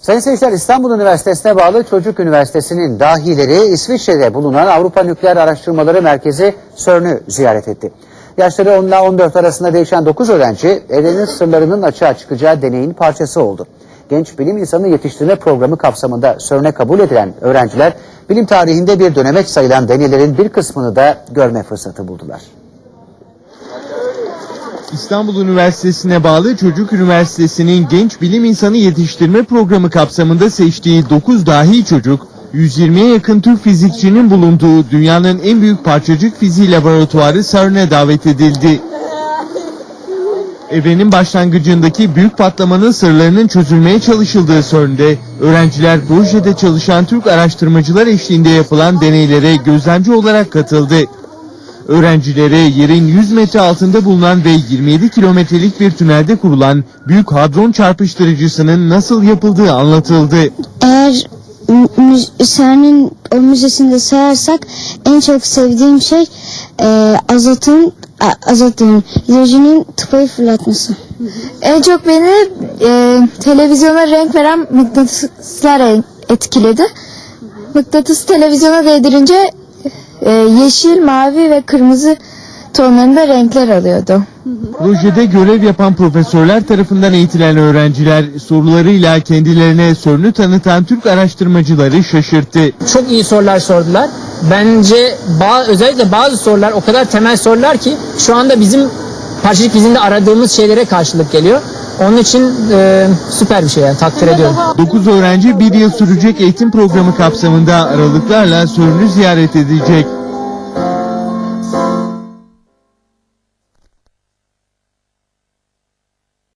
Sayın seyirciler İstanbul Üniversitesi'ne bağlı Çocuk Üniversitesi'nin dahileri İsviçre'de bulunan Avrupa Nükleer Araştırmaları Merkezi CERN'ü ziyaret etti. Yaşları 10 ile 14 arasında değişen 9 öğrenci evrenin sırlarının açığa çıkacağı deneyin parçası oldu. Genç bilim insanı yetiştirme programı kapsamında CERN'e kabul edilen öğrenciler bilim tarihinde bir dönemek sayılan deneylerin bir kısmını da görme fırsatı buldular. İstanbul Üniversitesi'ne bağlı Çocuk Üniversitesi'nin Genç Bilim İnsanı Yetiştirme Programı kapsamında seçtiği 9 dahi çocuk, 120'ye yakın Türk fizikçinin bulunduğu dünyanın en büyük parçacık fiziği laboratuvarı CERN'e davet edildi. Evrenin başlangıcındaki büyük patlamanın sırlarının çözülmeye çalışıldığı CERN'de öğrenciler projede çalışan Türk araştırmacılar eşliğinde yapılan deneylere gözlemci olarak katıldı. Öğrencilere yerin 100 metre altında bulunan ve 27 kilometrelik bir tünelde kurulan büyük hadron çarpıştırıcısının nasıl yapıldığı anlatıldı. Eğer CERN'in o müzesinde sayarsak en çok sevdiğim şey e, azotun a- azotun hidrojenin tıpayı fırlatması. En çok beni e, televizyona renk veren mıknatıslar etkiledi. Mıknatıs televizyona değdirince e, yeşil, mavi ve kırmızı tonlarında renkler alıyordu. Projede görev yapan profesörler tarafından eğitilen öğrenciler sorularıyla kendilerine CERN'ü tanıtan Türk araştırmacıları şaşırttı. çok iyi sorular sordular. Bence ba- özellikle bazı sorular o kadar temel sorular ki şu anda bizim parçacık fiziğinde aradığımız şeylere karşılık geliyor. Onun için e, süper bir şey yani takdir ediyorum. 9 öğrenci bir yıl sürecek eğitim programı kapsamında aralıklarla CERN'ü ziyaret edecek.